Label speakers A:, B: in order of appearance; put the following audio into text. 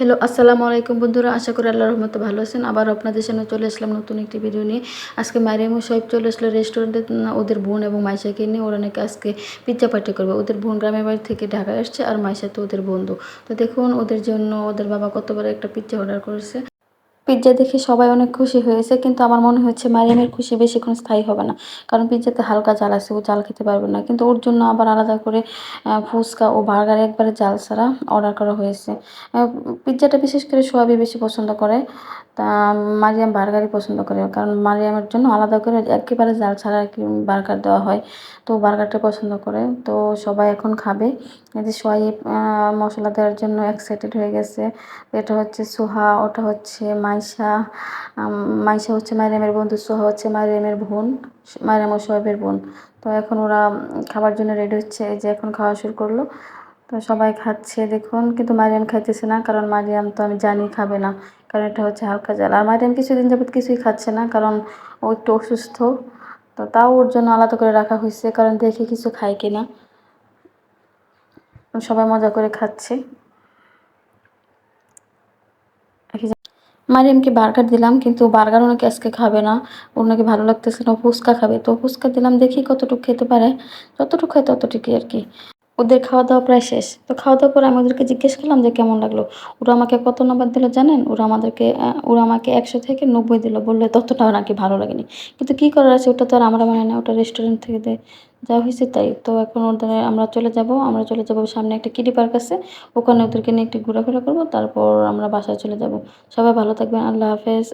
A: Hello আসসালামু আলাইকুম বন্ধুরা, আশা করি আল্লাহ রহমতে ভালো আছেন। আবার আপনাদের সামনে চলে আসলাম নতুন একটি ভিডিও নিয়ে। আজকে মারিয়াম সাহেব চলে আসলো রেস্টুরেন্টে ওদের বোন এবং মাইশাকে নিয়ে ওরা নাকি আজকে পিজ্জা পার্টি করবে। ওদের বোন গ্রামের বাড়ি থেকে ঢাকায় আসছে আর মাইশা তো ওদের বন্ধু। তো দেখুন, ওদের জন্য ওদের বাবা কত বড় একটা পিজ্জা অর্ডার করেছে। পিৎজা দেখে সবাই অনেক খুশি হয়েছে, কিন্তু আমার মনে হচ্ছে মারিয়ামের খুশি বেশিক্ষণ স্থায়ী হবে না। কারণ পিৎজাতে হালকা জাল আছে, ও জাল খেতে পারবে না। কিন্তু ওর জন্য আবার আলাদা করে ফুচকা ও বার্গার একবারে জাল ছাড়া অর্ডার করা হয়েছে। পিৎজাটা বিশেষ করে সোয়াবি বেশি পছন্দ করে, তা মারিয়াম বার্গারই পছন্দ করে। কারণ মারিয়ামের জন্য আলাদা করে একেবারে জাল ছাড়া আর কি বার্গার দেওয়া হয়। তো বার্গারটা পছন্দ করে, তো সবাই এখন খাবে। যে সোয়াই মশলা দেওয়ার জন্য এক্সাইটেড হয়ে গেছে। এটা হচ্ছে সোহা, ওটা হচ্ছে মাইশা মাইশা হচ্ছে মারিয়ামের বন্ধু, সোহা হচ্ছে মারিয়ামের বোন মারিয়াম ও সোহেবের বোন। তো এখন ওরা খাবার জন্য রেডি হচ্ছে যে এখন খাওয়া শুরু করল। তো সবাই খাচ্ছে, দেখুন, কিন্তু মারিয়াম খাইতেছে না, কারণ মারিয়াম তো আমি জানি খাবে না, কারণ এটা হচ্ছে হালকা জাল আর মারিয়াম কিছুদিন যাবত কিছুই খাচ্ছে না, কারণ ও একটু অসুস্থ। তো তাও ওর জন্য আলাদা করে রাখা হয়েছে, কারণ দেখে কিছু খায় কিনা। সবাই মজা করে খাচ্ছে। মারিয়ামকে বার্গার দিলাম, কিন্তু বার্গার ওনাকে আজকে খাবে না। ওনাকে ভালো লাগতেছে না, ফুচকা খাবে। তো ফুচকা দিলাম দেখি কতটুকু খেতে পারে। যতটুকু খায় ততটুকুই আর কি। ওদের খাওয়া দাওয়া প্রায় শেষ। তো খাওয়া দাওয়া পরে আমি ওদেরকে জিজ্ঞেস করলাম যে, কেমন লাগল? ওরা আমাকে কত নাম্বার দিল জানেন? ওরা আমাদেরকে ওরা আমাকে একশো থেকে নব্বই দিল। বললে ততটাও নাকি ভালো লাগেনি। কিন্তু কি করার আছে? ওটা তো আর আমরা মানে না, ওটা রেস্টুরেন্ট থেকে দেয় যা হয়েছে তাই। তো এখন ওদের, আমরা চলে যাব, আমরা চলে যাব সামনে একটা কিডি পার্ক আছে। ওখানে ওদেরকে নিয়ে একটু ঘোরাফেরা করব, তারপর আমরা বাসায় চলে যাব। সবাই ভালো থাকবেন। আল্লাহ হাফেজ।